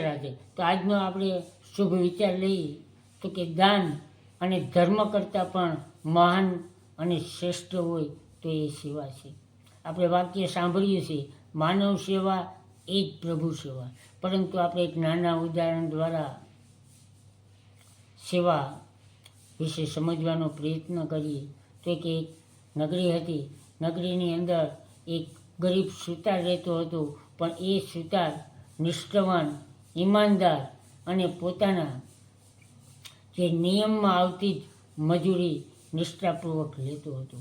રાધે તો આજનો આપણે શુભ વિચાર લઈએ તો કે દાન અને ધર્મ કરતાં પણ મહાન અને શ્રેષ્ઠ હોય તો એ સેવા છે. આપણે વાક્ય સાંભળીએ છીએ માનવ સેવા એ જ પ્રભુ સેવા. પરંતુ આપણે એક નાના ઉદાહરણ દ્વારા સેવા વિશે સમજવાનો પ્રયત્ન કરીએ તો કે એક નગરી હતી. નગરીની અંદર એક ગરીબ સુતાર રહેતો હતો, પણ એ સુતાર નિષ્ઠાવાન ઈમાનદાર અને પોતાના જે નિયમમાં આવતી જ મજૂરી નિષ્ઠાપૂર્વક લેતો હતો.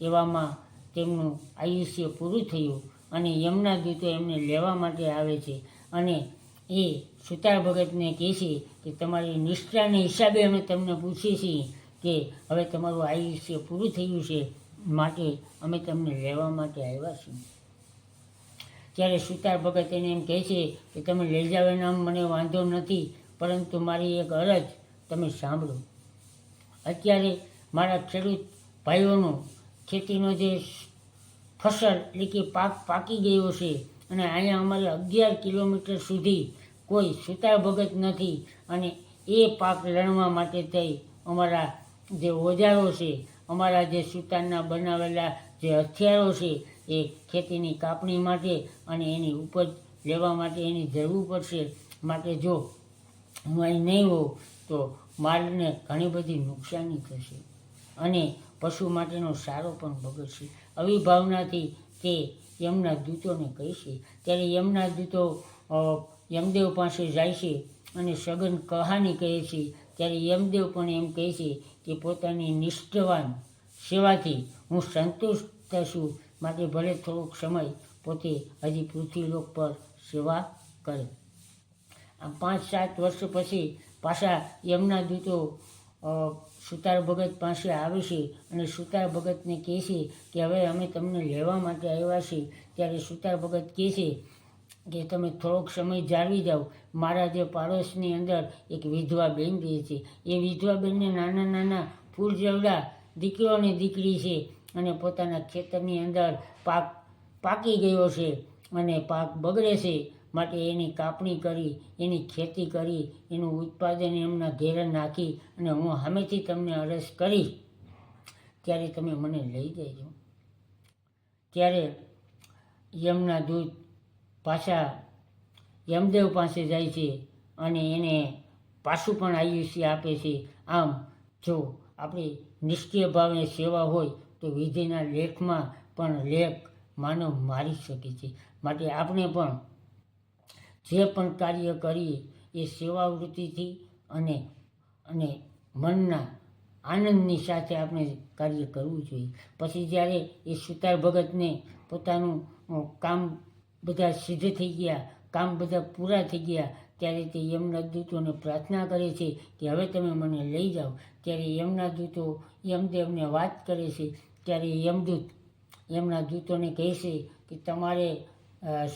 એવામાં તેમનું આયુષ્ય પૂરું થયું અને યમના દૂતો એમને લેવા માટે આવે છે અને એ સુતાર ભગતને કહે છે કે તમારી નિષ્ઠાને હિસાબે અમે તમને પૂછીએ છીએ કે હવે તમારું આયુષ્ય પૂરું થયું છે માટે અમે તમને લેવા માટે આવ્યા છીએ. ત્યારે સુતાર ભગત એને એમ કહે છે કે તમે લઈ જાવ એના મને વાંધો નથી, પરંતુ મારી એક અરજ, તમે સાંભળો. અત્યારે મારા ખેડૂત ભાઈઓનો ખેતીનો જે ફસલ, એટલે કે પાક પાકી ગયો છે અને અહીંયા અમારે અગિયાર કિલોમીટર સુધી કોઈ સુતાર ભગત નથી અને એ પાક લણવા માટે થઈ અમારા જે ઓજારો છે, અમારા જે સુતારના બનાવેલા જે હથિયારો છે એ ખેતીની કાપણી માટે અને એની ઉપજ લેવા માટે એની જરૂર પડશે. માટે જો હું અહીં નહીં હોઉં, તો માલને ઘણી બધી નુકસાની થશે અને પશુ માટેનો સારો પણ બગડશે. આવી ભાવનાથી તે યમના દૂતોને કહેશે. ત્યારે યમના દૂતો યમદેવ પાસે જાય છે અને સઘન કહાની કહે છે. ત્યારે યમદેવ પણ એમ કહે છે કે પોતાની નિષ્ઠવાન સેવાથી હું સંતુષ્ટ છું. માટે ભલે થોડોક સમય પોતે હજી પૃથ્વીલોક પર સેવા કરે. આમ પાંચ સાત વર્ષ પછી પાછા યમના દૂતો સુતાર ભગત પાસે આવે છે અને સુતાર ભગતને કહે છે કે હવે અમે તમને લેવા માટે આવ્યા છીએ. ત્યારે સુતાર ભગત કહે છે કે તમે થોડોક સમય જાળવી જાઓ. મારા જે પાડોશની અંદર એક વિધવા બેન રહે છે. એ વિધવા બેનને નાના નાના ફૂલ જેવડા દીકરો અને દીકરી છે. અને પોતાના ખેતરની અંદર પાક પાકી ગયો છે અને પાક બગડે છે માટે એની કાપણી કરી, એની ખેતી કરી, એનું ઉત્પાદન એમના ઘેરે નાખી અને હું સામેથી તમને અરજ કરીશ, ત્યારે તમે મને લઈ જજો. ત્યારે યમના દૂત પાછા યમદેવ પાસે જાય છે અને એને પાછું પણ આયુષ્ય આપે છે. આમ જો આપણી નિષ્ક્રિય ભાવે સેવા હોય તો વિધિના લેખમાં પણ લેખ માનવ મારી શકે છે. માટે આપણે પણ જે પણ કાર્ય કરીએ એ સેવાવૃત્તિથી અને અને મનના આનંદની સાથે આપણે કાર્ય કરવું જોઈએ. પછી જ્યારે એ સુતાર ભગતને પોતાનું કામ બધા સિદ્ધ થઈ ગયા, કામ બધા પૂરા થઈ ગયા, ત્યારે તે યમના દૂતોને પ્રાર્થના કરે છે કે હવે તમે મને લઈ જાઓ. ત્યારે યમના દૂતો યમદેવને વાત કરે છે ત્યારે યમદૂત એમના દૂતોને કહેશે કે તમારે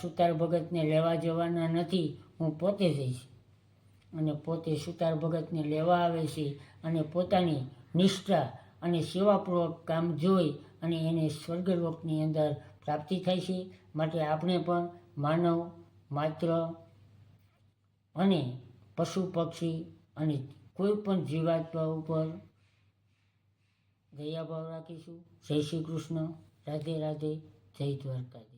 સુતાર ભગતને લેવા જવાના નથી, હું પોતે જઈશ. અને પોતે સુતાર ભગતને લેવા આવે છે અને પોતાની નિષ્ઠા અને સેવાપૂર્વક કામ જોઈ અને એને સ્વર્ગલોકની અંદર પ્રાપ્તિ થાય છે. માટે આપણે પણ માનવ, માત્ર અને પશુ પક્ષી અને કોઈ પણ જીવાત્મા ઉપર દયાભાવ રાખીશું. જય શ્રી કૃષ્ણ. રાધે રાધે. જય દ્વારકાધીશ.